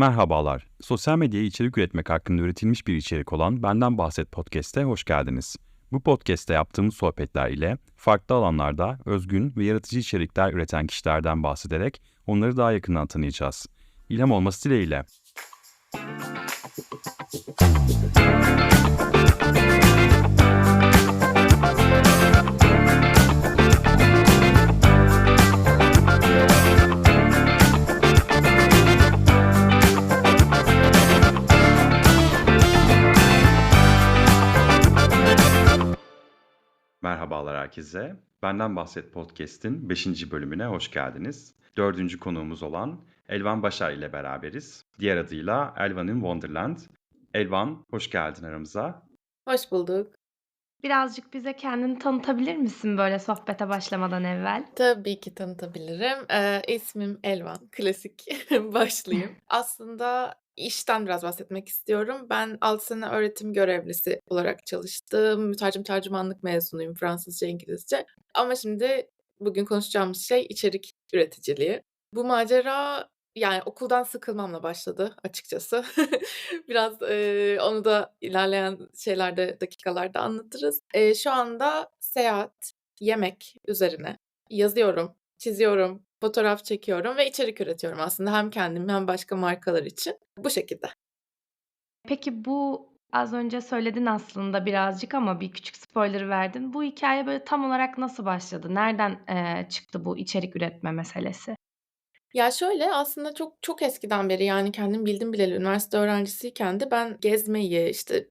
Merhabalar. Sosyal medyaya içerik üretmek hakkında üretilmiş bir içerik olan Benden Bahset Podcast'e hoş geldiniz. Bu podcast'te yaptığımız sohbetler ile farklı alanlarda özgün ve yaratıcı içerikler üreten kişilerden bahsederek onları daha yakından tanıyacağız. İlham olması dileğiyle. Merhabalar herkese. Benden Bahset Podcast'in 5. bölümüne hoş geldiniz. Dördüncü konuğumuz olan Elvan Başar ile beraberiz. Diğer adıyla Elvan in Wonderland. Elvan, hoş geldin aramıza. Hoş bulduk. Birazcık bize kendini tanıtabilir misin böyle sohbete başlamadan evvel? Tabii ki tanıtabilirim. Eee, ismim Elvan. Klasik başlayayım. Aslında işten biraz bahsetmek istiyorum. Ben 6 sene öğretim görevlisi olarak çalıştım. Mütercim tercümanlık mezunuyum Fransızca, İngilizce. Ama şimdi bugün konuşacağımız şey içerik üreticiliği. Bu macera yani okuldan sıkılmamla başladı açıkçası. Biraz, eee, onu da ilerleyen şeylerde, dakikalarda anlatırız. Eee, şu anda seyahat, yemek üzerine yazıyorum, çiziyorum, fotoğraf çekiyorum ve içerik üretiyorum aslında hem kendim hem başka markalar için. Bu şekilde. Peki bu az önce söyledin aslında birazcık ama bir küçük spoiler verdin. Bu hikaye böyle tam olarak nasıl başladı? Nereden, eee, çıktı bu içerik üretme meselesi? Ya, şöyle, aslında çok çok eskiden beri, yani, kendim bildim bileli üniversite öğrencisiyken de ben gezmeyi, işte,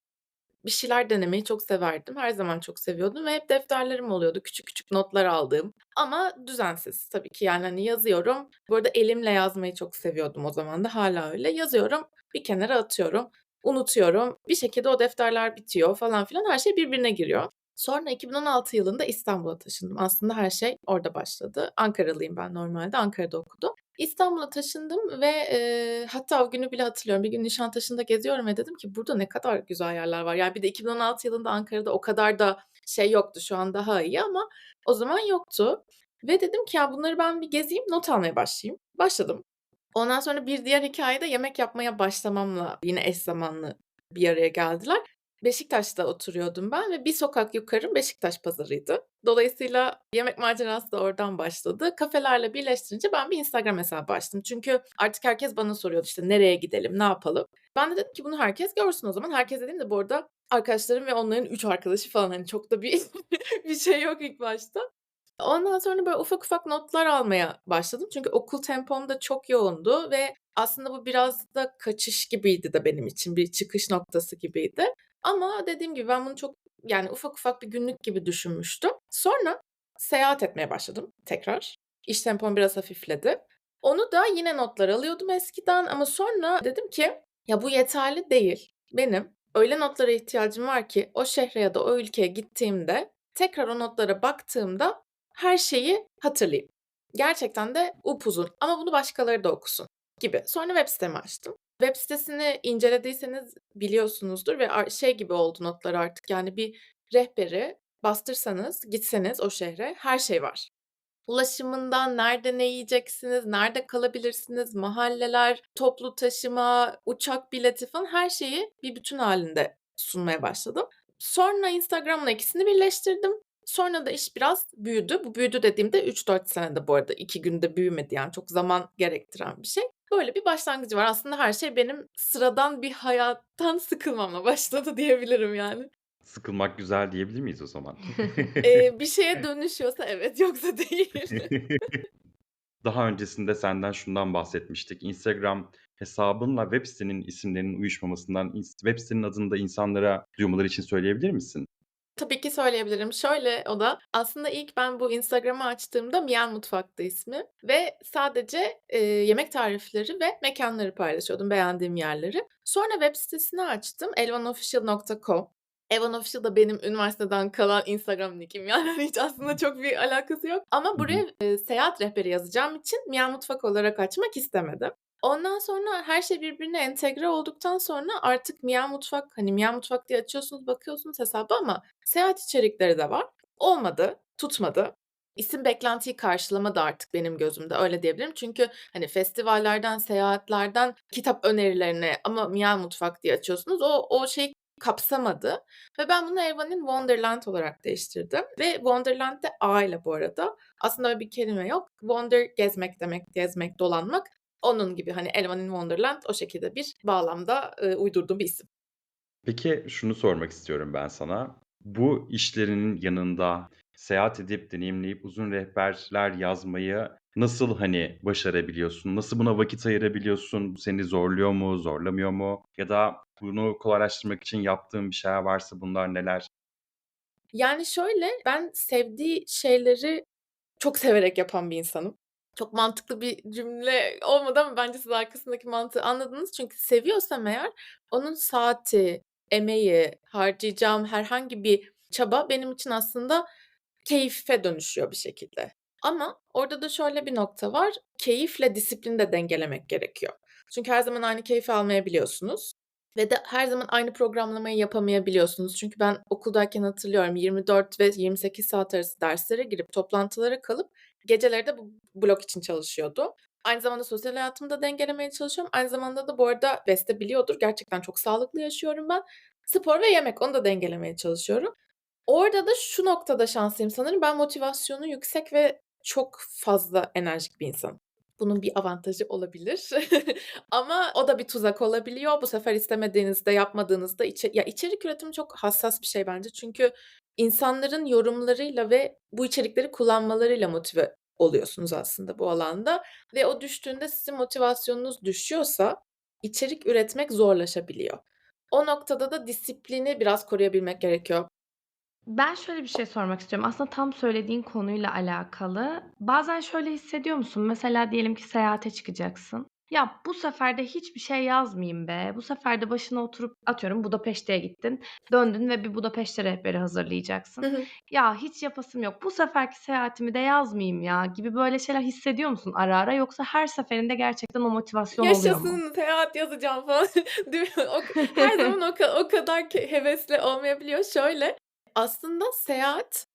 bir şeyler denemeyi çok severdim. Her zaman çok seviyordum ve hep defterlerim oluyordu, küçük küçük notlar aldığım ama düzensiz tabii ki. Yani, hani, yazıyorum. Bu arada elimle yazmayı çok seviyordum o zaman da hâlâ öyle. Yazıyorum, bir kenara atıyorum, unutuyorum. Bir şekilde o defterler bitiyor falan filan, her şey birbirine giriyor. Sonra 2016 yılında İstanbul'a taşındım. Aslında her şey orada başladı. Ankaralıyım ben normalde, Ankara'da okudum. İstanbul'a taşındım ve, eee, hatta o günü bile hatırlıyorum. Bir gün Nişantaşı'nda geziyorum ve dedim ki burada ne kadar güzel yerler var. Yani bir de 2016 yılında Ankara'da o kadar da şey yoktu. Şu an daha iyi ama o zaman yoktu ve dedim ki ya bunları ben bir gezeyim, not almaya başlayayım. Başladım. Ondan sonra bir diğer hikâye de yemek yapmaya başlamamla yine eş zamanlı bir araya geldiler. Beşiktaş'ta oturuyordum ben ve bir sokak yukarım Beşiktaş pazarıydı. Dolayısıyla yemek macerası da oradan başladı. Kafelerle birleştirince ben bir Instagram hesabı açtım. Çünkü artık herkes bana soruyordu işte nereye gidelim, ne yapalım? Ben de dedim ki bunu herkes görsün o zaman. Herkes dediğim de bu arada arkadaşlarım ve onların 3 arkadaşı falan hani çok da bir bir şey yok ilk başta. Ondan sonra böyle ufak ufak notlar almaya başladım. Çünkü okul tempom da çok yoğundu ve aslında bu biraz da kaçış gibiydi de benim için. Bir çıkış noktası gibiydi. Ama dediğim gibi ben bunu çok yani ufak ufak bir günlük gibi düşünmüştüm. Sonra seyahat etmeye başladım tekrar. İş tempom biraz hafifledi. Onu da yine notlar alıyordum eskiden ama sonra dedim ki ya bu yeterli değil. Benim öyle notlara ihtiyacım var ki o şehre ya da o ülkeye gittiğimde tekrar o notlara baktığımda her şeyi hatırlayayım. Gerçekten de upuzun ama bunu başkaları da okusun gibi. Sonra web sitemi açtım. Web sitesini incelediyseniz biliyorsunuzdur ve şey gibi oldu notlar artık, yani bir rehberi bastırsanız, gitseniz o şehre her şey var. Ulaşımından, nerede ne yiyeceksiniz, nerede kalabilirsiniz, mahalleler, toplu taşıma, uçak bileti falan her şeyi bir bütün hâlinde sunmaya başladım. Sonra Instagram'la ikisini birleştirdim. Sonra da iş biraz büyüdü. Bu büyüdü dediğimde 3-4 senede bu arada. 2 günde büyümedi yani çok zaman gerektiren bir şey. Böyle bir başlangıcı var. Aslında her şey benim sıradan bir hayattan sıkılmamla başladı diyebilirim yani. Sıkılmak güzel diyebilir miyiz o zaman? Eee, bir şeye dönüşüyorsa evet, yoksa değil. Daha öncesinde senden şundan bahsetmiştik. Instagram hesabınla web sitenin isimlerinin uyuşmamasından ins web sitenin adını da insanlara duymaları için söyleyebilir misin? Tabii ki söyleyebilirim. Şöyle o da, aslında ilk ben bu Instagram'ı açtığımda Miyan Mutfak'tı ismi ve sadece, eee, yemek tarifleri ve mekânları paylaşıyordum, beğendiğim yerleri. Sonra web sitesini açtım, elvanofficial.com. Elvan Official da benim üniversiteden kalan Instagram nick'im. Yani hiç aslında çok bir alakası yok ama buraya, eee, seyahat rehberi yazacağım için Miyan Mutfak olarak açmak istemedim. Ondan sonra her şey birbirine entegre olduktan sonra artık Miyan Mutfak, hani Miyan Mutfak diye açıyorsunuz, bakıyorsunuz hesaba ama seyahat içerikleri de var. Olmadı, tutmadı. isim beklentiyi karşılamadı artık benim gözümde, öyle diyebilirim. Çünkü, hani, festivallerden, seyahatlerden kitap önerilerine ama Miel Mutfak diye açıyorsunuz, o o şeyi kapsamadı ve ben bunu Elvan'in Wonderland olarak değiştirdim ve Wonderland de A ile bu arada. Aslında öyle bir kelime yok. Wonder gezmek demek, gezmek, dolanmak. Onun gibi, hani, Elvan'in Wonderland o şekilde bir bağlamda, eee, uydurduğum bir isim. Peki, şunu sormak istiyorum ben sana. Bu işlerinin yanında seyahat edip, deneyimleyip uzun rehberler yazmayı nasıl, hani, başarabiliyorsun? Nasıl buna vakit ayırabiliyorsun? Seni zorluyor mu, zorlamıyor mu? Ya da bunu kolaylaştırmak için yaptığın bir şeyler varsa bunlar neler? Yani, şöyle, ben sevdiği şeyleri çok severek yapan bir insanım. Çok mantıklı bir cümle olmadı ama bence siz arkasındaki mantığı anladınız. Çünkü seviyorsam eğer onun saati, emeği, harcayacağım herhangi bir çaba benim için aslında keyfe dönüşüyor bir şekilde. Ama orada da şöyle bir nokta var. Keyifle disiplini de dengelemek gerekiyor. Çünkü her zaman aynı keyfi almayabiliyorsunuz ve de her zaman aynı programlamayı yapamayabiliyorsunuz. Çünkü ben okuldayken hatırlıyorum 24 ve 28 saat arası derslere girip toplantılara kalıp geceleri de bu blok için çalışıyordum. Aynı zamanda sosyal hayatımı da dengelemeye çalışıyorum. Aynı zamanda da bu arada Beste biliyordur, gerçekten çok sağlıklı yaşıyorum ben. Spor ve yemek, onu da dengelemeye çalışıyorum. Orada da şu noktada şanslıyım sanırım. Ben motivasyonu yüksek ve çok fazla enerjik bir insanım. Bunun bir avantajı olabilir ama o da bir tuzak olabiliyor. Bu sefer istemediğinizde, yapmadığınızda içe ya, içerik üretimi çok hassas bir şey bence. Çünkü insanların yorumlarıyla ve bu içerikleri kullanmalarıyla motive oluyorsunuz aslında bu alanda ve o düştüğünde sizin motivasyonunuz düşüyorsa içerik üretmek zorlaşabiliyor. O noktada da disiplini biraz koruyabilmek gerekiyor. Ben şöyle bir şey sormak istiyorum. Aslında tam söylediğin konuyla alakalı. Bazen şöyle hissediyor musun? Mesela diyelim ki seyahate çıkacaksın. "Ya, bu sefer de hiçbir şey yazmayayım be. Bu sefer de başına oturup" atıyorum Budapeşte'ye gittin, döndün ve bir Budapeşte rehberi hazırlayacaksın. Hı. "Ya, hiç yapasım yok. Bu seferki seyahatimi de yazmayayım ya." gibi böyle şeyler hissediyor musun ara ara? Yoksa her seferinde gerçekten o motivasyon oluyor mu? Yaşasın, seyahat yazacağım falan değil mi? O her zaman o ka o kadar ke hevesli olmayabiliyor. Şöyle, aslında seyahat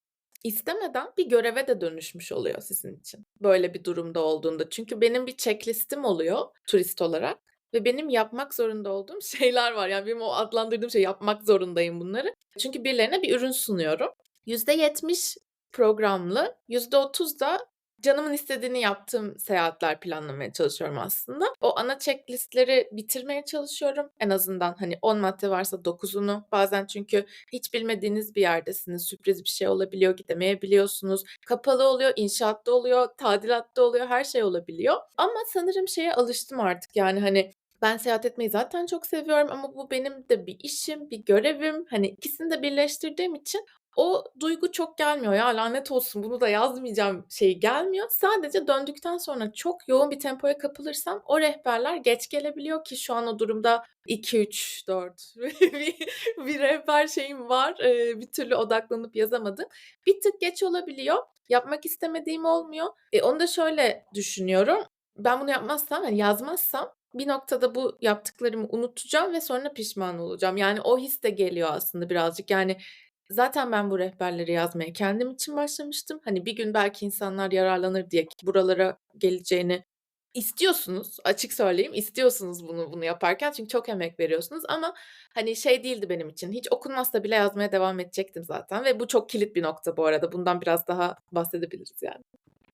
istemeden bir göreve de dönüşmüş oluyor sizin için, böyle bir durumda olduğunda. Çünkü benim bir checklistim oluyor turist olarak ve benim yapmak zorunda olduğum şeyler var. Yani benim o adlandırdığım şey, yapmak zorundayım bunları. Çünkü birilerine bir ürün sunuyorum. %70 programlı, %30 da canımın istediğini yaptığım seyahatler planlamaya çalışıyorum aslında. O ana checklist'leri bitirmeye çalışıyorum. En azından, hani, 10 madde varsa 9'unu. Bazen çünkü hiç bilmediğiniz bir yerdesiniz, sürpriz bir şey olabiliyor, gidemeyebiliyorsunuz. Kapalı oluyor, inşaatta oluyor, tadilatta oluyor, her şey olabiliyor. Ama sanırım şeye alıştım artık, yani, hani, ben seyahat etmeyi zaten çok seviyorum ama bu benim de bir işim, bir görevim. Hani, ikisini de birleştirdiğim için o duygu çok gelmiyor. "Ya, lanet olsun, bunu da yazmayacağım." şeyi gelmiyor. Sadece döndükten sonra çok yoğun bir tempoya kapılırsam o rehberler geç gelebiliyor ki şu an o durumda 2, 3, 4 bir bir rehber şeyim var. Bir türlü odaklanıp yazamadım. Bir tık geç olabiliyor. Yapmak istemediğim olmuyor. E, onu da şöyle düşünüyorum. Ben bunu yapmazsam, hani, yazmazsam bir noktada bu yaptıklarımı unutacağım ve sonra pişman olacağım. Yani o his de geliyor aslında birazcık. Yani zaten ben bu rehberleri yazmaya kendim için başlamıştım. Hani, bir gün belki insanlar yararlanır diye buralara geleceğini istiyorsunuz, açık söyleyeyim, istiyorsunuz bunu bunu yaparken çünkü çok emek veriyorsunuz ama, hani, şey değildi benim için, hiç okunmazsa bile yazmaya devam edecektim zaten ve bu çok kilit bir nokta bu arada. Bundan biraz daha bahsedebiliriz yani.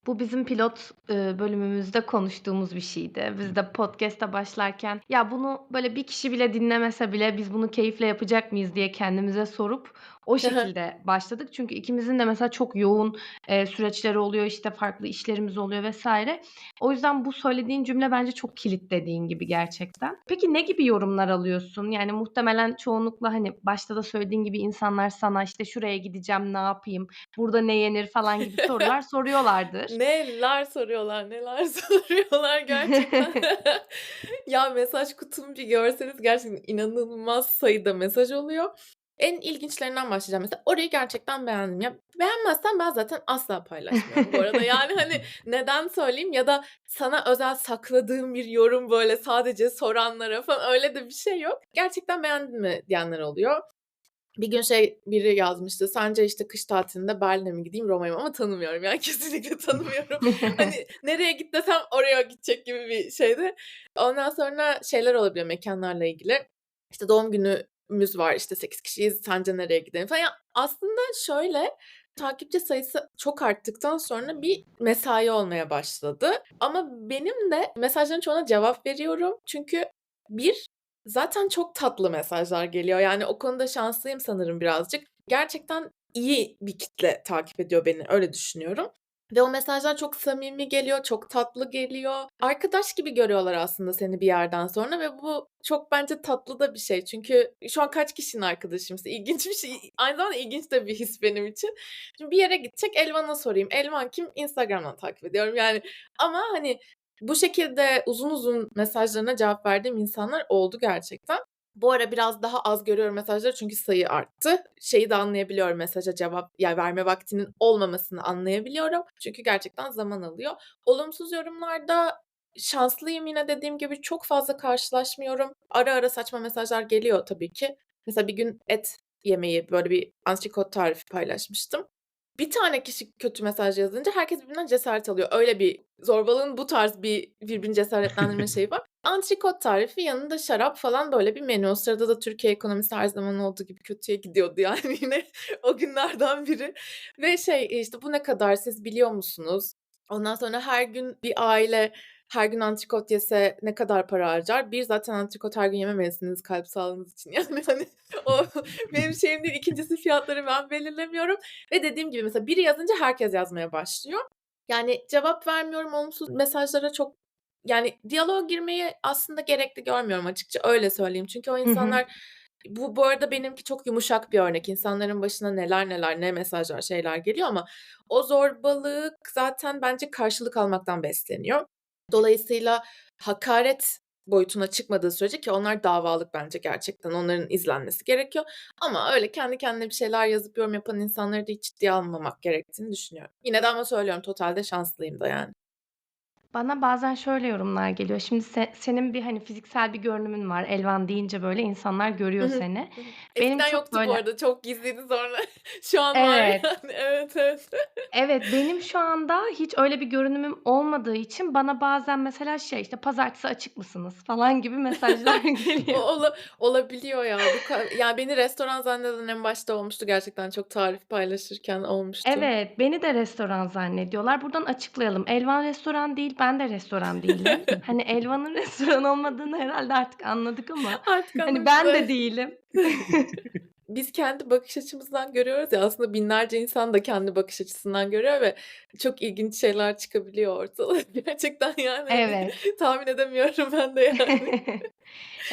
Bu bizim pilot, bölümümüzde konuştuğumuz bir şeydi. Biz de podcast'a başlarken, ya, bunu böyle bir kişi bile dinlemese bile biz bunu keyifle yapacak mıyız diye kendimize sorup o Hı hı. şekilde başladık. Çünkü ikimizin de mesela çok yoğun, eee, süreçleri oluyor, işte, farklı işlerimiz oluyor vs. O yüzden bu söylediğin cümle bence çok kilit dediğin gibi gerçekten. Peki ne gibi yorumlar alıyorsun? Yani muhtemelen çoğunlukla, hani, başta da söylediğin gibi insanlar sana, işte, "Şuraya gideceğim, ne yapayım, burada ne yenir?" falan gibi sorular soruyorlardır. Neler soruyorlar, neler soruyorlar gerçekten. Ya, mesaj kutumu bir görseniz gerçekten inanılmaz sayıda mesaj oluyor. En ilginçlerinden başlayacağım mesela. Orayı gerçekten beğendim. Ya, beğenmezsem ben zaten asla paylaşmıyorum bu arada. Yani, hani, neden söyleyeyim ya da sana özel sakladığım bir yorum, böyle, sadece soranlara falan öyle de bir şey yok. Gerçekten beğendin mi diyenler oluyor. Bir gün şey biri yazmıştı. Sence işte kış tatilinde Berlin'e mi gideyim Roma'ya mı? Ama tanımıyorum yani kesinlikle tanımıyorum. hani nereye git desem oraya gidecek gibi bir şeydi. Ondan sonra şeyler olabiliyor mekanlarla ilgili. İşte doğum günümüz var işte 8 kişiyiz sence nereye gidelim falan. Yani aslında şöyle takipçi sayısı çok arttıktan sonra bir mesai olmaya başladı. Ama benim de mesajların çoğuna cevap veriyorum. Çünkü bir zaten çok tatlı mesajlar geliyor. Yani o konuda şanslıyım sanırım birazcık. Gerçekten iyi bir kitle takip ediyor beni öyle düşünüyorum. Ve o mesajlar çok samimi geliyor, çok tatlı geliyor. Arkadaş gibi görüyorlar aslında seni bir yerden sonra ve bu çok bence tatlı da bir şey. Çünkü şu an kaç kişinin arkadaşımız? İlginç bir şey. Aynı zamanda ilginç de bir his benim için. Şimdi bir yere gidecek Elvan'a sorayım. Elvan kim? Instagram'dan takip ediyorum yani. Ama hani bu şekilde uzun uzun mesajlarına cevap verdiğim insanlar oldu gerçekten. Bu ara biraz daha az görüyorum mesajları çünkü sayı arttı. Şeyi de anlayabiliyorum mesaja cevap yani verme vaktinin olmamasını anlayabiliyorum. Çünkü gerçekten zaman alıyor. Olumsuz yorumlarda şanslıyım yine dediğim gibi çok fazla karşılaşmıyorum. Ara ara saçma mesajlar geliyor tabii ki. Mesela bir gün et yemeği böyle bir antrikot tarifi paylaşmıştım. Bir tane kişi kötü mesaj yazınca herkes birbirinden cesaret alıyor. Öyle bir zorbalığın bu tarz bir birbirini cesaretlendirme şeyi var. Antrikot tarifi yanında şarap falan böyle bir menü. O sırada da Türkiye ekonomisi her zaman olduğu gibi kötüye gidiyordu yani yine o günlerden biri. Ve şey işte bu ne kadar siz biliyor musunuz? Ondan sonra her gün bir aile her gün antrikot yese ne kadar para harcar? Bir zaten antrikot her gün yememelisiniz kalp sağlığınız için. Yani hani o benim şeyim değil. İkincisi fiyatları ben belirlemiyorum. Ve dediğim gibi mesela biri yazınca herkes yazmaya başlıyor. Yani cevap vermiyorum olumsuz mesajlara çok yani diyaloğa girmeyi aslında gerekli görmüyorum açıkça öyle söyleyeyim. Çünkü o insanlar bu bu arada benimki çok yumuşak bir örnek. İnsanların başına neler neler ne mesajlar şeyler geliyor ama o zorbalık zaten bence karşılık almaktan besleniyor. Dolayısıyla hakaret boyutuna çıkmadığı sürece ki onlar davalık bence gerçekten onların izlenmesi gerekiyor. Ama öyle kendi kendine bir şeyler yazıp yorum yapan insanları da hiç ciddiye almamak gerektiğini düşünüyorum. Yine de ama söylüyorum totalde şanslıyım da yani. Bana bazen şöyle yorumlar geliyor. Şimdi se senin bir, hani, fiziksel bir görünümün var. Elvan deyince böyle insanlar Hı görüyor hı. seni. Hı hı. Benim Eskiden çok yoktu bu böyle arada. Çok gizliydi sonra. Şu an var Evet. yani. Evet, evet. Evet, benim şu anda hiç öyle bir görünümüm olmadığı için bana bazen mesela şey, işte, "Pazartesi açık mısınız?" falan gibi mesajlar O geliyor. ola olabiliyor ya. Bu ka ya beni restoran zanneden en başta olmuştu gerçekten. Çok tarif paylaşırken olmuştu. Evet, beni de restoran zannediyorlar. Buradan açıklayalım. Elvan restoran değil, ben de restoran değilim. Hani, Elvan'ın restoran olmadığını herhâlde artık anladık ama, Artık hani, ben de değilim. Biz kendi bakış açımızdan görüyoruz ya, aslında binlerce insan da kendi bakış açısından görüyor ve çok ilginç şeyler çıkabiliyor ortaya. Gerçekten yani, hani, Evet. tahmin edemiyorum ben de yani.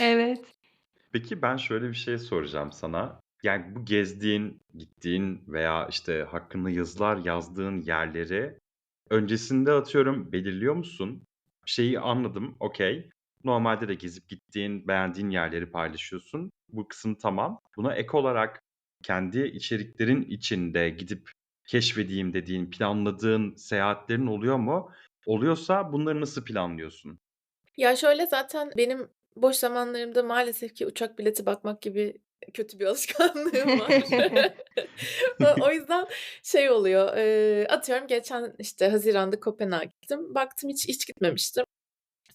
Evet. Peki ben şöyle bir şey soracağım sana. Yani bu gezdiğin, gittiğin veya, işte, hakkında yazılar yazdığın yerleri öncesinde atıyorum belirliyor musun? Şeyi anladım, okay. Normalde de gezip gittiğin, beğendiğin yerleri paylaşıyorsun. Bu kısım tamam. Buna ek olarak kendi içeriklerin içinde gidip keşfedeyim dediğin, planladığın seyahatlerin oluyor mu? Oluyorsa bunları nasıl planlıyorsun? Ya, şöyle, zaten benim boş zamanlarımda maalesef ki uçak bileti bakmak gibi kötü bir alışkanlığım var. O o yüzden şey oluyor, eee, atıyorum geçen, işte, haziranda Kopenhag'a gittim. Baktım hiç hiç gitmemiştim.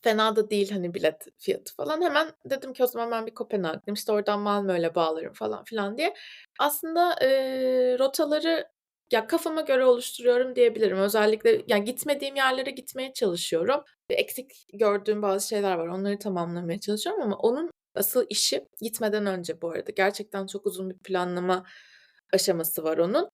Fena da değil, hani, bilet fiyatı falan. Hemen dedim ki o zaman ben bir Kopenhag'a gideyim, işte, oradan Malmö'yle bağlarım falan filan diye. Aslında, eee, rotaları ya, kafama göre oluşturuyorum diyebilirim. Özellikle ya, gitmediğim yerlere gitmeye çalışıyorum. Eksik gördüğüm bazı şeyler var, onları tamamlamaya çalışıyorum ama onun asıl işi gitmeden önce bu arada. Gerçekten çok uzun bir planlama aşaması var onun.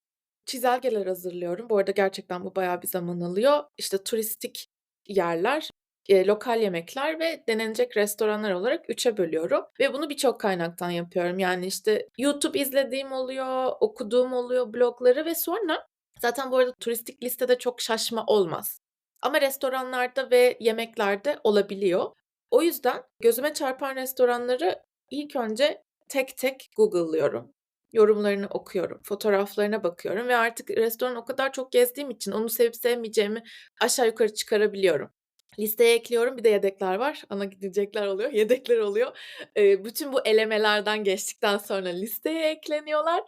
Çizelgeler hazırlıyorum. Bu arada gerçekten bu bayağı bir zaman alıyor. İşte, turistik yerler, eee, lokal yemekler ve denenecek restoranlar olarak 3'e bölüyorum ve bunu birçok kaynaktan yapıyorum. Yani, işte, YouTube izlediğim oluyor, okuduğum oluyor blogları ve sonra zaten bu arada turistik listede çok şaşma olmaz ama restoranlarda ve yemeklerde olabiliyor. O yüzden gözüme çarpan restoranları ilk önce tek tek Google'lıyorum. Yorumlarını okuyorum, fotoğraflarına bakıyorum ve artık restoranı o kadar çok gezdiğim için onu sevip sevmeyeceğimi aşağı yukarı çıkarabiliyorum. Listeye ekliyorum. Bir de yedekler var. Ana gidecekler oluyor, yedekler oluyor. Eee, bütün bu elemelerden geçtikten sonra listeye ekleniyorlar.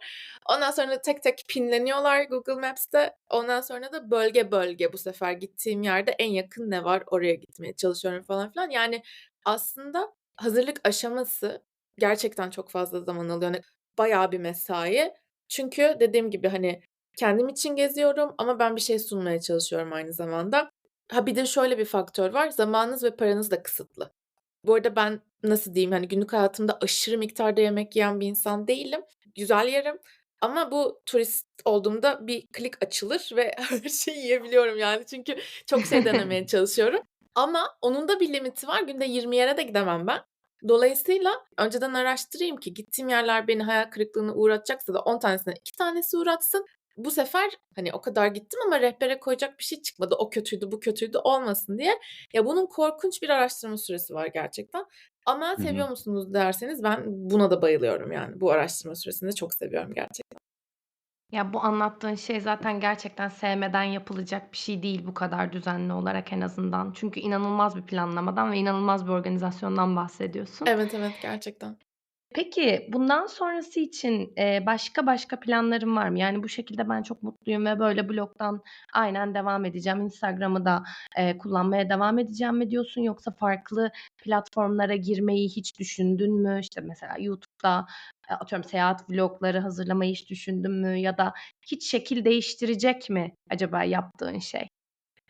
Ondan sonra tek tek pinleniyorlar Google Maps'te. Ondan sonra da bölge bölge bu sefer gittiğim yerde en yakın ne var oraya gitmeye çalışıyorum falan filan. Yani aslında hazırlık aşaması gerçekten çok fazla zaman alıyor. Hani bayağı bir mesai. Çünkü dediğim gibi, hani, kendim için geziyorum ama ben bir şey sunmaya çalışıyorum aynı zamanda. Ha, bir de şöyle bir faktör var, zamanınız ve paranız da kısıtlı. Bu arada ben, nasıl diyeyim, hani, günlük hayatımda aşırı miktarda yemek yiyen bir insan değilim. Güzel yerim ama bu turist olduğumda bir klik açılır ve her şeyi yiyebiliyorum yani. Çünkü çok şey denemeye çalışıyorum ama onun da bir limiti var. Günde 20 yere de gidemem ben. Dolayısıyla önceden araştırayım ki gittiğim yerler beni hayal kırıklığına uğratacaksa da 10 tanesinden 2 tanesi uğratsın. Bu sefer, hani, o kadar gittim ama rehbere koyacak bir şey çıkmadı. O kötüydü, bu kötüydü olmasın diye. Ya, bunun korkunç bir araştırma süresi var gerçekten ama seviyor musunuz derseniz ben buna da bayılıyorum yani. Bu araştırma süresini de çok seviyorum gerçekten. Ya, bu anlattığın şey zaten gerçekten sevmeden yapılacak bir şey değil bu kadar düzenli olarak en azından. Çünkü inanılmaz bir planlamadan ve inanılmaz bir organizasyondan bahsediyorsun. Evet, evet, gerçekten. Peki, bundan sonrası için, eee, başka başka planların var mı? Yani, bu şekilde ben çok mutluyum ve böyle blogdan aynen devam edeceğim, Instagram'ı da, eee, kullanmaya devam edeceğim mi diyorsun? Yoksa farklı platformlara girmeyi hiç düşündün mü? İşte, mesela YouTube'da, eee, atıyorum seyahat vlogları hazırlamayı hiç düşündün mü? Ya da hiç şekil değiştirecek mi acaba yaptığın şey?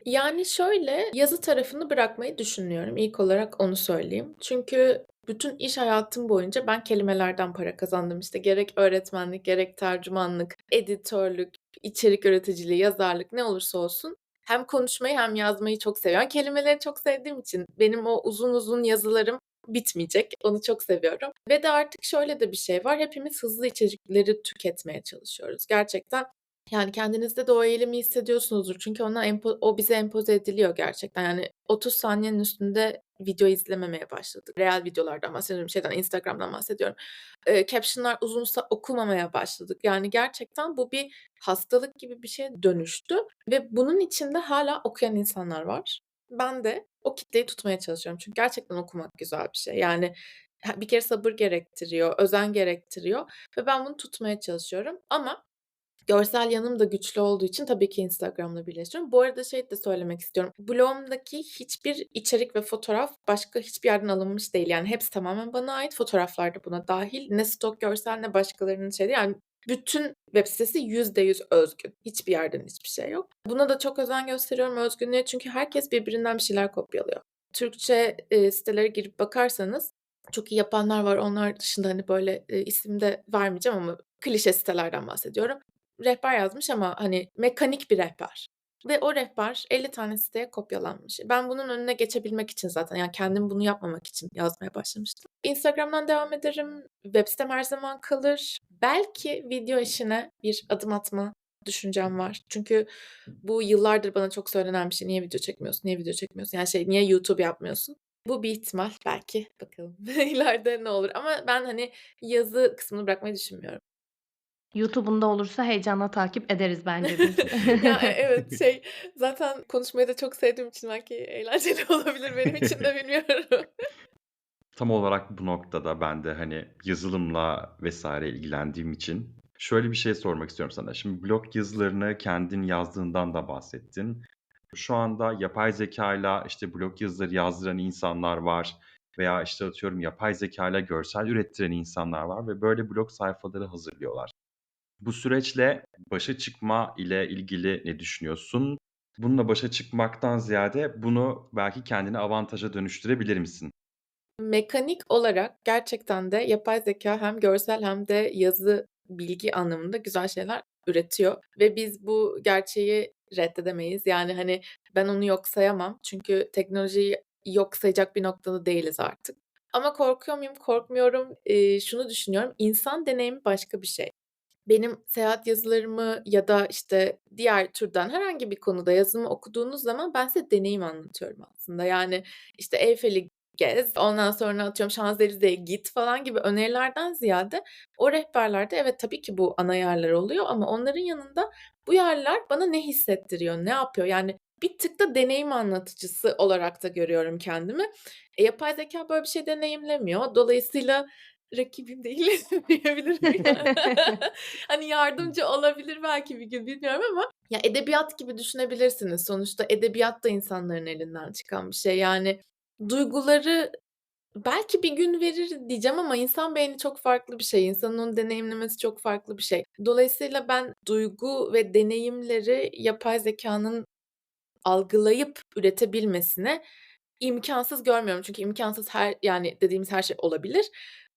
Yani, şöyle, yazı tarafını bırakmayı düşünüyorum. İlk olarak onu söyleyeyim. Çünkü bütün iş hayatım boyunca ben kelimelerden para kazandım. İşte, gerek öğretmenlik, gerek tercümanlık, editörlük, içerik üreticiliği, yazarlık ne olursa olsun hem konuşmayı hem yazmayı çok seviyorum. Kelimeleri çok sevdiğim için benim o uzun uzun yazılarım bitmeyecek. Onu çok seviyorum ve de artık şöyle de bir şey var. Hepimiz hızlı içerikleri tüketmeye çalışıyoruz. Gerçekten, yani, kendinizde de o eğilimi hissediyorsunuzdur. Çünkü ona empo o bize empoze ediliyor gerçekten. Yani, 30 saniyenin üstünde video izlememeye başladık. Real videolardan bahsediyorum, şeyden, Instagram'dan bahsediyorum. Eee, caption'lar uzunsa okumamaya başladık. Yani, gerçekten bu bir hastalık gibi bir şeye dönüştü ve bunun içinde hâlâ okuyan insanlar var. Ben de o kitleyi tutmaya çalışıyorum. Çünkü gerçekten okumak güzel bir şey. Yani, bir kere sabır gerektiriyor, özen gerektiriyor ve ben bunu tutmaya çalışıyorum ama görsel yanım da güçlü olduğu için tabii ki Instagram'la birleştiriyorum. Bu arada şey de söylemek istiyorum. Blogumdaki hiçbir içerik ve fotoğraf başka hiçbir yerden alınmış değil. Yani, hepsi tamamen bana ait. Fotoğraflar da buna dâhil. Ne stok görsel ne başkalarının şeyi. Yani, bütün web sitesi %100 özgün. Hiçbir yerden hiçbir şey yok. Buna da çok özen gösteriyorum, özgünlüğe. Çünkü herkes birbirinden bir şeyler kopyalıyor. Türkçe, eee, sitelere girip bakarsanız çok iyi yapanlar var. Onlar dışında, hani, böyle, eee, isim de vermeyeceğim ama klişe sitelerden bahsediyorum. Rehber yazmış ama, hani, mekanik bir rehber ve o rehber 50 tane siteye kopyalanmış. Ben bunun önüne geçebilmek için zaten, yani, kendim bunu yapmamak için yazmaya başlamıştım. Instagram'dan devam ederim. Web sitem her zaman kalır. Belki video işine bir adım atma düşüncem var. Çünkü bu yıllardır bana çok söylenen bir şey. "Niye video çekmiyorsun, niye video çekmiyorsun?" Yani, şey, "Niye YouTube yapmıyorsun?" Bu bir ihtimal. Belki. Bakalım ileride ne olur ama ben, hani, yazı kısmını bırakmayı düşünmüyorum. YouTube'un da olursa heyecanla takip ederiz bence biz. Ya, e evet, şey, zaten konuşmayı da çok sevdiğim için belki eğlenceli olabilir benim için de bilmiyorum. Tam olarak bu noktada ben de, hani, yazılımla vs. ilgilendiğim için şöyle bir şey sormak istiyorum sana. Şimdi blog yazılarını kendin yazdığından da bahsettin. Şu anda yapay zekâyla, işte, blog yazıları yazdıran insanlar var veya, işte, atıyorum yapay zekâyla görsel ürettiren insanlar var ve böyle blog sayfaları hazırlıyorlar. Bu süreçle başa çıkma ile ilgili ne düşünüyorsun? Bununla başa çıkmaktan ziyade bunu belki kendine avantaja dönüştürebilir misin? Mekanik olarak gerçekten de yapay zekâ hem görsel hem de yazı bilgi anlamında güzel şeyler üretiyor ve biz bu gerçeği reddedemeyiz. Yani, hani, ben onu yok sayamam çünkü teknolojiyi yok sayacak bir noktada değiliz artık. Ama korkuyor muyum? Korkmuyorum. Eee, şunu düşünüyorum, insan deneyimi başka bir şey. Benim seyahat yazılarımı ya da, işte, diğer türden herhangi bir konuda yazımı okuduğunuz zaman ben size deneyim anlatıyorum aslında. Yani, işte, Eyfel'i gez, ondan sonra atıyorum Şanzelize'ye git falan gibi önerilerden ziyade o rehberlerde evet, tabii ki bu ana yerler oluyor ama onların yanında bu yerler bana ne hissettiriyor, ne yapıyor? Yani, bir tık da deneyim anlatıcısı olarak da görüyorum kendimi. E, yapay zekâ böyle bir şey deneyimlemiyor. Dolayısıyla rakibim değil diyebilirim yani. Hani yardımcı olabilir belki bir gün bilmiyorum ama ya edebiyat gibi düşünebilirsiniz. Sonuçta edebiyat da insanların elinden çıkan bir şey. Yani duyguları belki bir gün verir diyeceğim ama insan beyni çok farklı bir şey. İnsanın onu deneyimlemesi çok farklı bir şey. Dolayısıyla ben duygu ve deneyimleri yapay zekânın algılayıp üretebilmesine imkânsız görmüyorum. Çünkü imkânsız her yani dediğimiz her şey olabilir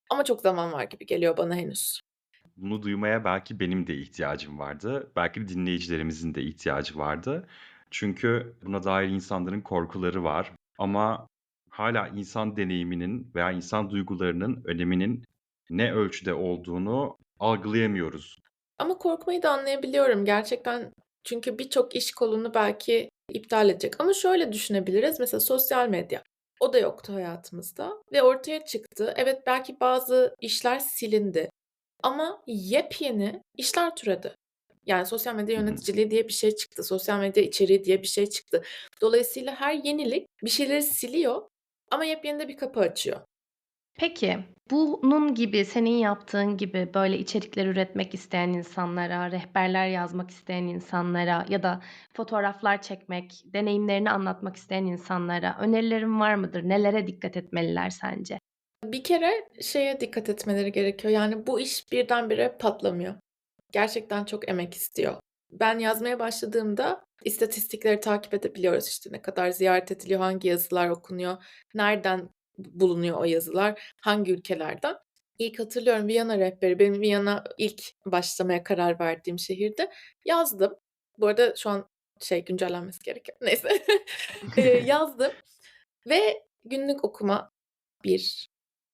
ama çok zaman var gibi geliyor bana henüz. Bunu duymaya belki benim de ihtiyacım vardı. Belki de dinleyicilerimizin de ihtiyacı vardı. Çünkü buna dair insanların korkuları var ama hâlâ insan deneyiminin veya insan duygularının öneminin ne ölçüde olduğunu algılayamıyoruz. Ama korkmayı da anlayabiliyorum gerçekten. Çünkü birçok iş kolunu belki iptal edecek ama şöyle düşünebiliriz. Mesela sosyal medya. O da yoktu hayatımızda ve ortaya çıktı. Evet, belki bazı işler silindi ama yepyeni işler türedi. Yani sosyal medya yöneticiliği diye bir şey çıktı. Sosyal medya içeriği diye bir şey çıktı. Dolayısıyla her yenilik bir şeyleri siliyor ama yepyeni de bir kapı açıyor. Peki, bunun gibi, senin yaptığın gibi böyle içerikler üretmek isteyen insanlara, rehberler yazmak isteyen insanlara ya da fotoğraflar çekmek, deneyimlerini anlatmak isteyen insanlara önerilerin var mıdır? Nelere dikkat etmeliler sence? Bir kere şeye dikkat etmeleri gerekiyor. Yani bu iş birdenbire patlamıyor. Gerçekten çok emek istiyor. Ben yazmaya başladığımda istatistikleri takip edebiliyoruz. İşte ne kadar ziyaret ediliyor, hangi yazılar okunuyor, nereden bulunuyor o yazılar, hangi ülkelerden. İlk hatırlıyorum Viyana rehberi, benim Viyana ilk başlamaya karar verdiğim şehirde. Yazdım. Bu arada şu an şey güncellenmesi gerekiyor. Neyse. Eee, yazdım ve günlük okuma 1,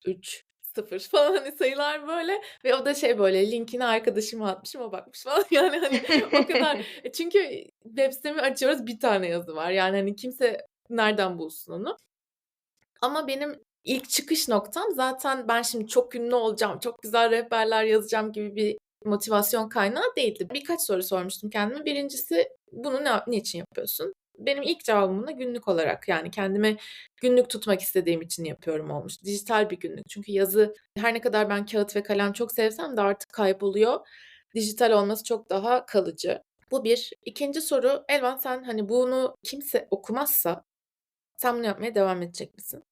3, 0 falan hani sayılar böyle ve o da şey böyle linkini arkadaşıma atmışım, o bakmış falan. Yani hani o kadar E, çünkü web sitemi açıyoruz, 1 tane yazı var. Yani hani kimse nereden bulsun onu? Ama benim ilk çıkış noktam zaten ben şimdi çok ünlü olacağım, çok güzel rehberler yazacağım gibi bir motivasyon kaynağı değildi. Birkaç soru sormuştum kendime. 1'incisi bunu ne niçin yapıyorsun? Benim ilk cevabım buna günlük olarak yani kendime günlük tutmak istediğim için yapıyorum olmuş. Dijital bir günlük. Çünkü yazı her ne kadar ben kağıt ve kalem çok sevsem de artık kayboluyor. Dijital olması çok daha kalıcı. Bu 1. 2'nci soru, Elvan sen hani bunu kimse okumazsa sen bunu yapmaya devam edecek misin?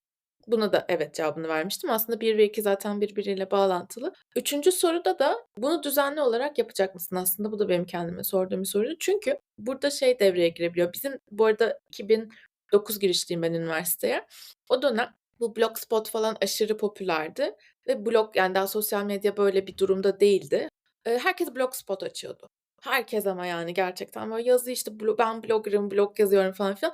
Buna da evet cevabını vermiştim. Aslında 1 ve 2 zaten birbiriyle bağlantılı. 3'üncü soruda da bunu düzenli olarak yapacak mısın? Aslında bu da benim kendime sorduğum bir soruydu. Çünkü burada şey devreye girebiliyor. Bizim bu arada 2009 girişliyim ben üniversiteye. O dönem bu Blogspot falan aşırı popülerdi ve blog yani daha sosyal medya böyle bir durumda değildi. Herkes Blogspot açıyordu. Herkes ama yani gerçekten böyle yazı işte ben blogger'ım, blog yazıyorum falan filan.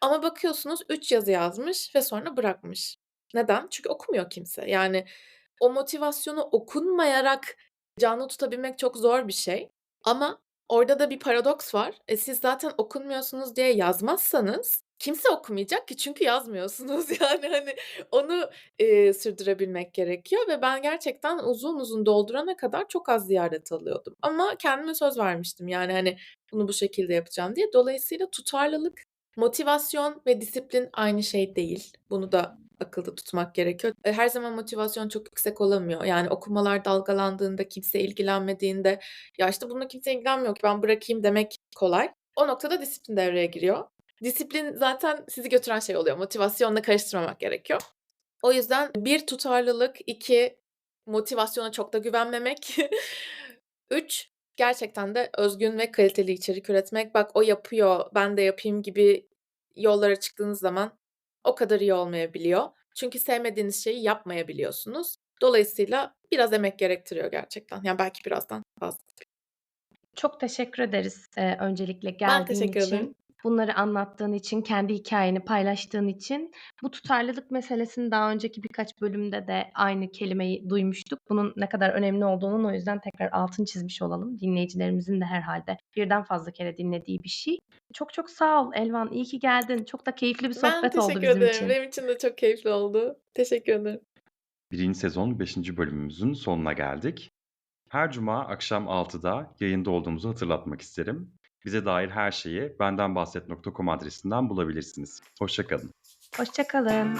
Ama bakıyorsunuz 3 yazı yazmış ve sonra bırakmış. Neden? Çünkü okumuyor kimse. Yani o motivasyonu okunmayarak canlı tutabilmek çok zor bir şey ama orada da bir paradoks var. E, siz zaten okunmuyorsunuz diye yazmazsanız kimse okumayacak ki çünkü yazmıyorsunuz. Yani hani onu, eee, sürdürebilmek gerekiyor ve ben gerçekten uzun uzun doldurana kadar çok az ziyaret alıyordum. Ama kendime söz vermiştim yani hani bunu bu şekilde yapacağım diye. Dolayısıyla tutarlılık, motivasyon ve disiplin aynı şey değil. Bunu da akılda tutmak gerekiyor. E, her zaman motivasyon çok yüksek olamıyor. Yani okumalar dalgalandığında, kimse ilgilenmediğinde, "Ya, işte bununla kimse ilgilenmiyor ki ben bırakayım." demek kolay. O noktada disiplin devreye giriyor. Disiplin zaten sizi götüren şey oluyor. Motivasyonla karıştırmamak gerekiyor. O yüzden 1 tutarlılık, 2 motivasyona çok da güvenmemek, 3 gerçekten de özgün ve kaliteli içerik üretmek. Bak o yapıyor, ben de yapayım gibi yollara çıktığınız zaman o kadar iyi olmayabiliyor. Çünkü sevmediğiniz şeyi yapmayabiliyorsunuz. Dolayısıyla biraz emek gerektiriyor gerçekten. Yani belki birazdan fazla. Çok teşekkür ederiz, eee, öncelikle Ben geldiğin teşekkür ederim. Bunları anlattığın için, kendi hikâyeni paylaştığın için. Bu tutarlılık meselesini daha önceki birkaç bölümde de aynı kelimeyi duymuştuk. Bunun ne kadar önemli olduğunun o yüzden tekrar altını çizmiş olalım. Dinleyicilerimizin de herhâlde birden fazla kere dinlediği bir şey. Çok çok sağ ol Elvan, iyi ki geldin. Çok da keyifli bir Ben sohbet oldu teşekkür bizim ederim. için. Benim için de çok keyifli oldu. Teşekkür ederim. 1. sezon 5. bölümümüzün sonuna geldik. Her cuma akşam 6'da yayında olduğumuzu hatırlatmak isterim. Bize dair her şeyi bendenbahset.com adresinden bulabilirsiniz. Hoşçakalın. Hoşçakalın.